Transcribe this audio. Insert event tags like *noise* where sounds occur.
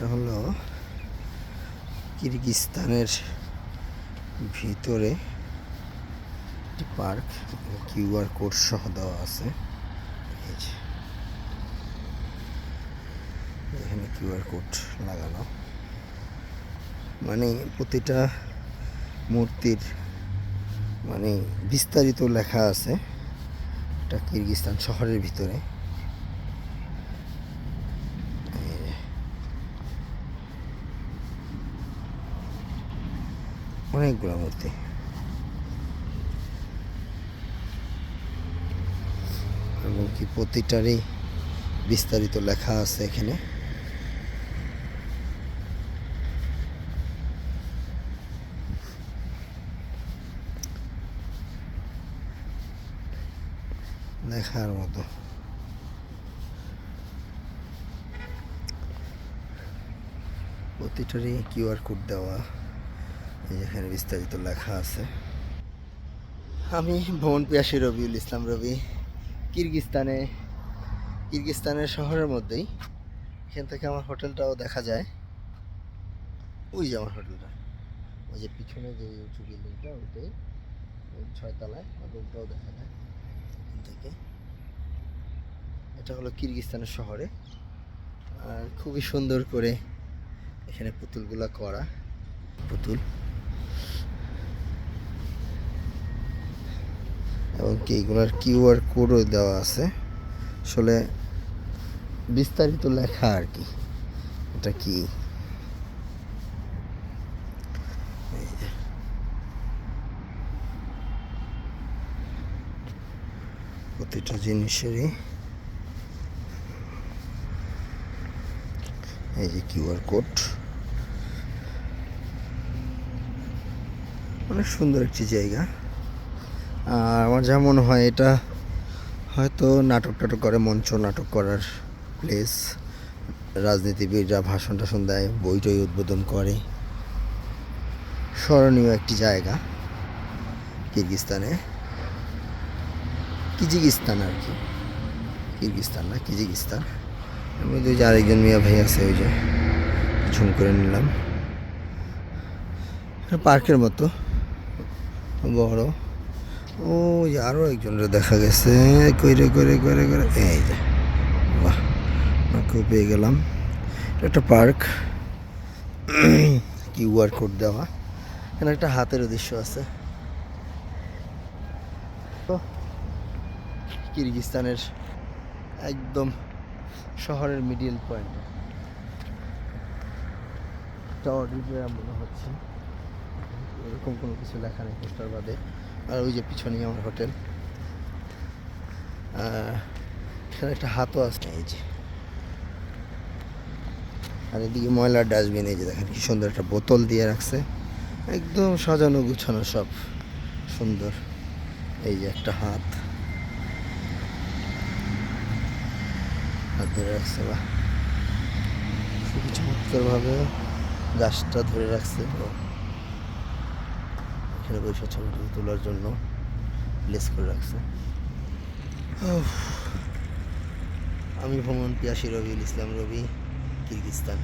এটা হলো কিরগিস্তানের ভিতরে একটি পার্ক কিউআর কোড সহ দেওয়া আছে। এখানে কিউআর কোড লাগানো। মানে প্রতিটা মূর্তির মানে বিস্তারিত লেখা আছে। এটা কিরগিস্তান শহরের ভিতরে এই যে। অনেকগুলো মূর্তি। এবং কি প্রতিটারই বিস্তারিত লেখা আছে এখানে। লেখার মতো। প্রতিটারই কিউআর কোড দেওয়া। এখানে বিস্তারিত লেখা আছে। আমি ভ্রমণ পিয়াসী রবিউল ইসলাম রবি কিরগিস্তানে কিরগিস্তানের শহরের মধ্যেই। এখান থেকে আমার হোটেলটাও দেখা যায়। ওই যে আমার হোটেলটা। ওই যে পিছনে যে উঁচু বিল্ডিংটা, ওইটাই। ওই ছয়তলায় রুমটাও দেখা যায় এখান থেকে। এটা হলো কিরগিস্তানের শহরে। আর খুবই সুন্দর করে এখানে পুতুলগুলা করা। পুতুল। এবং কি এগুলোর কিউআর কোডও দেওয়া আছে। আসলে বিস্তারিত লেখা আর কি। এটা কি? প্রতিটা জিনিসেরই এই যে কিউআর কোড। অনেক সুন্দর একটি জায়গা। আর আমার যা মনে হয় এটা হয়তো নাটক টাটক করে, মঞ্চ নাটক করার প্লেস রাজনীতিবিদরা ভাষণ টাষণ দেয় বই টই উদ্বোধন করে। স্মরণীয় একটি জায়গা, কিরগিস্তানে। কিজিগিস্তান আর কি। কিরগিস্তান না কিজিগিস্তান আমি ওই যে আরেকজন মিয়া ভাই আছে, ওই যে ঝুম করে নিলাম। পার্কের মতো, বড়। ও আরও একজনের দেখা গেছে। কইরে করে করে করে এই যে, বাহ ওনাকেও পেয়ে গেলাম। একটা পার্ক। *clears throat* কিউআর কোড দেওয়া। এখানে একটা হাতের দৃশ্য আছে। তো, কিরগিস্তানের একদম শহরের মিডিল পয়েন্ট অডিটোরিয়াম মনে হচ্ছে। এরকম কোনো কিছু লেখা নেই পোস্টার বাদে। আর ওই যে পিছনেই আমার হোটেল। এখানে একটা হাতও আছে। এই যে। আর এদিকে ময়লার ডাস্টবিন, এই যে দেখেন কি সুন্দর একটা বোতল দিয়ে রাখছে। একদম সাজানো গুছানো সব সুন্দর। এই যে একটা হাত। হাত ধরে রাখছে বা খুবই চমৎকারভাবে গাছটা ধরে রাখছে। এখানে বসে ছবি টবি তোলার জন্য প্লেস করে রাখছে। আমি ভ্রমণ পিয়াসি রবিউল ইসলাম রবি কিরগিস্তান